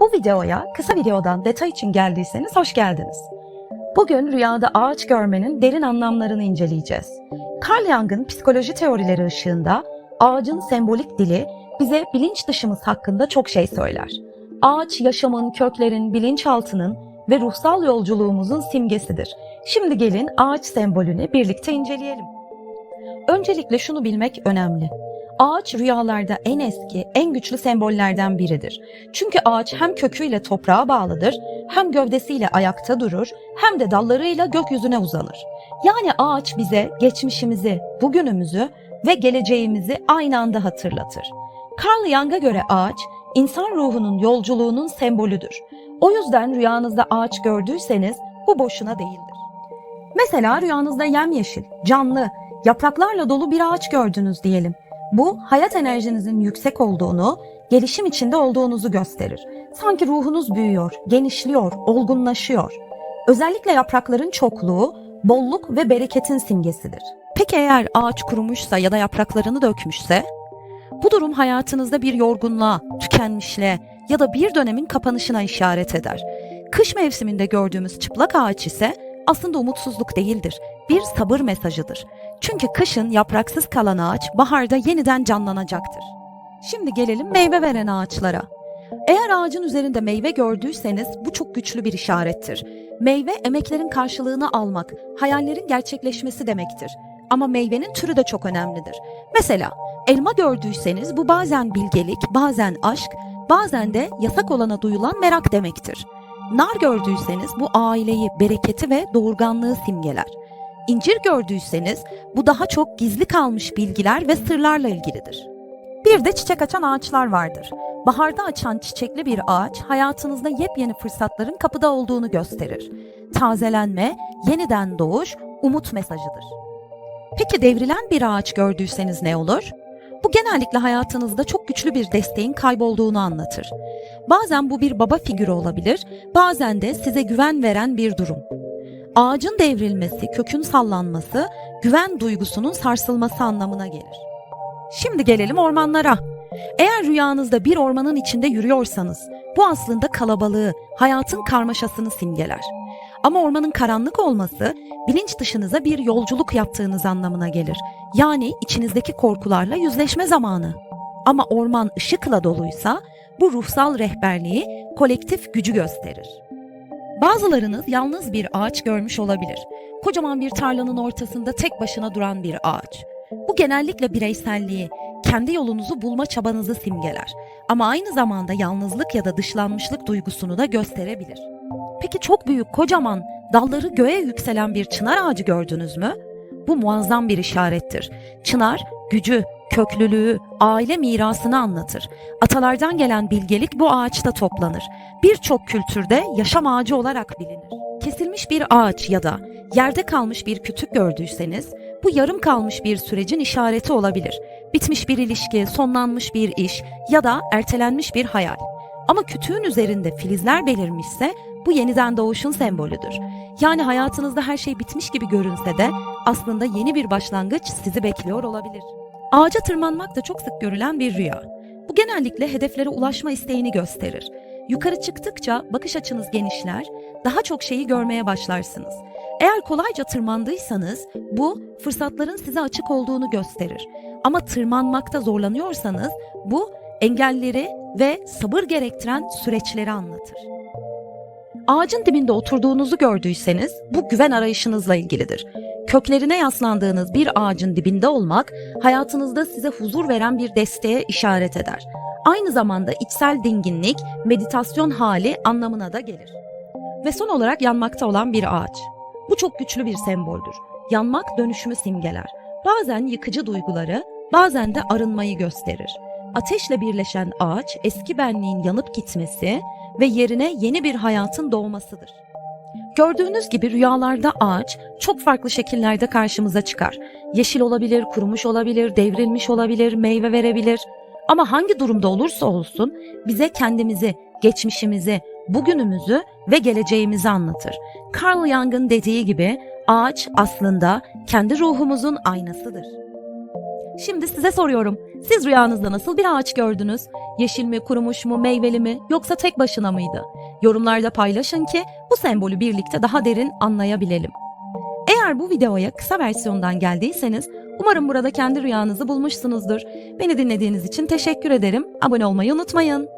Bu videoya kısa videodan detay için geldiyseniz hoş geldiniz. Bugün rüyada ağaç görmenin derin anlamlarını inceleyeceğiz. Carl Jung'ın psikoloji teorileri ışığında ağacın sembolik dili bize bilinç dışımız hakkında çok şey söyler. Ağaç yaşamın, köklerin, bilinçaltının ve ruhsal yolculuğumuzun simgesidir. Şimdi gelin ağaç sembolünü birlikte inceleyelim. Öncelikle şunu bilmek önemli. Ağaç rüyalarda en eski, en güçlü sembollerden biridir. Çünkü ağaç hem köküyle toprağa bağlıdır, hem gövdesiyle ayakta durur, hem de dallarıyla gökyüzüne uzanır. Yani ağaç bize geçmişimizi, bugünümüzü ve geleceğimizi aynı anda hatırlatır. Carl Jung'a göre ağaç, insan ruhunun yolculuğunun sembolüdür. O yüzden rüyanızda ağaç gördüyseniz bu boşuna değildir. Mesela rüyanızda yemyeşil, canlı, yapraklarla dolu bir ağaç gördünüz diyelim. Bu hayat enerjinizin yüksek olduğunu, gelişim içinde olduğunuzu gösterir. Sanki ruhunuz büyüyor, genişliyor, olgunlaşıyor. Özellikle yaprakların çokluğu, bolluk ve bereketin simgesidir. Peki eğer ağaç kurumuşsa ya da yapraklarını dökmüşse? Bu durum hayatınızda bir yorgunluğa, tükenmişliğe ya da bir dönemin kapanışına işaret eder. Kış mevsiminde gördüğümüz çıplak ağaç ise aslında umutsuzluk değildir, bir sabır mesajıdır. Çünkü kışın yapraksız kalan ağaç baharda yeniden canlanacaktır. Şimdi gelelim meyve veren ağaçlara. Eğer ağacın üzerinde meyve gördüyseniz bu çok güçlü bir işarettir. Meyve emeklerin karşılığını almak, hayallerin gerçekleşmesi demektir. Ama meyvenin türü de çok önemlidir. Mesela elma gördüyseniz bu bazen bilgelik, bazen aşk, bazen de yasak olana duyulan merak demektir. Nar gördüyseniz bu aileyi, bereketi ve doğurganlığı simgeler. İncir gördüyseniz bu daha çok gizli kalmış bilgiler ve sırlarla ilgilidir. Bir de çiçek açan ağaçlar vardır. Baharda açan çiçekli bir ağaç hayatınızda yepyeni fırsatların kapıda olduğunu gösterir. Tazelenme, yeniden doğuş, umut mesajıdır. Peki devrilen bir ağaç gördüyseniz ne olur? Bu genellikle hayatınızda çok güçlü bir desteğin kaybolduğunu anlatır. Bazen bu bir baba figürü olabilir, bazen de size güven veren bir durum. Ağacın devrilmesi, kökün sallanması, güven duygusunun sarsılması anlamına gelir. Şimdi gelelim ormanlara. Eğer rüyanızda bir ormanın içinde yürüyorsanız, bu aslında kalabalığı, hayatın karmaşasını simgeler. Ama ormanın karanlık olması, bilinç dışınıza bir yolculuk yaptığınız anlamına gelir. Yani içinizdeki korkularla yüzleşme zamanı. Ama orman ışıkla doluysa, bu ruhsal rehberliği, kolektif gücü gösterir. Bazılarınız yalnız bir ağaç görmüş olabilir. Kocaman bir tarlanın ortasında tek başına duran bir ağaç. Bu genellikle bireyselliği, kendi yolunuzu bulma çabanızı simgeler. Ama aynı zamanda yalnızlık ya da dışlanmışlık duygusunu da gösterebilir. Peki çok büyük, kocaman, dalları göğe yükselen bir çınar ağacı gördünüz mü? Bu muazzam bir işarettir. Çınar, gücü, köklülüğü, aile mirasını anlatır. Atalardan gelen bilgelik bu ağaçta toplanır. Birçok kültürde yaşam ağacı olarak bilinir. Kesilmiş bir ağaç ya da yerde kalmış bir kütük gördüyseniz bu yarım kalmış bir sürecin işareti olabilir. Bitmiş bir ilişki, sonlanmış bir iş ya da ertelenmiş bir hayal. Ama kütüğün üzerinde filizler belirmişse bu yeniden doğuşun sembolüdür. Yani hayatınızda her şey bitmiş gibi görünse de aslında yeni bir başlangıç sizi bekliyor olabilir. Ağaca tırmanmak da çok sık görülen bir rüya. Bu genellikle hedeflere ulaşma isteğini gösterir. Yukarı çıktıkça bakış açınız genişler, daha çok şeyi görmeye başlarsınız. Eğer kolayca tırmandıysanız bu fırsatların size açık olduğunu gösterir. Ama tırmanmakta zorlanıyorsanız bu engelleri ve sabır gerektiren süreçleri anlatır. Ağacın dibinde oturduğunuzu gördüyseniz bu güven arayışınızla ilgilidir. Köklerine yaslandığınız bir ağacın dibinde olmak hayatınızda size huzur veren bir desteğe işaret eder. Aynı zamanda içsel dinginlik, meditasyon hali anlamına da gelir. Ve son olarak yanmakta olan bir ağaç. Bu çok güçlü bir semboldür. Yanmak dönüşümü simgeler. Bazen yıkıcı duyguları, bazen de arınmayı gösterir. Ateşle birleşen ağaç eski benliğin yanıp gitmesi ve yerine yeni bir hayatın doğmasıdır. Gördüğünüz gibi rüyalarda ağaç çok farklı şekillerde karşımıza çıkar. Yeşil olabilir, kurumuş olabilir, devrilmiş olabilir, meyve verebilir. Ama hangi durumda olursa olsun bize kendimizi, geçmişimizi, bugünümüzü ve geleceğimizi anlatır. Carl Jung'ın dediği gibi ağaç aslında kendi ruhumuzun aynasıdır. Şimdi size soruyorum. Siz rüyanızda nasıl bir ağaç gördünüz? Yeşil mi, kurumuş mu, meyveli mi yoksa tek başına mıydı? Yorumlarda paylaşın ki bu sembolü birlikte daha derin anlayabilelim. Eğer bu videoya kısa versiyondan geldiyseniz umarım burada kendi rüyanızı bulmuşsunuzdur. Beni dinlediğiniz için teşekkür ederim. Abone olmayı unutmayın.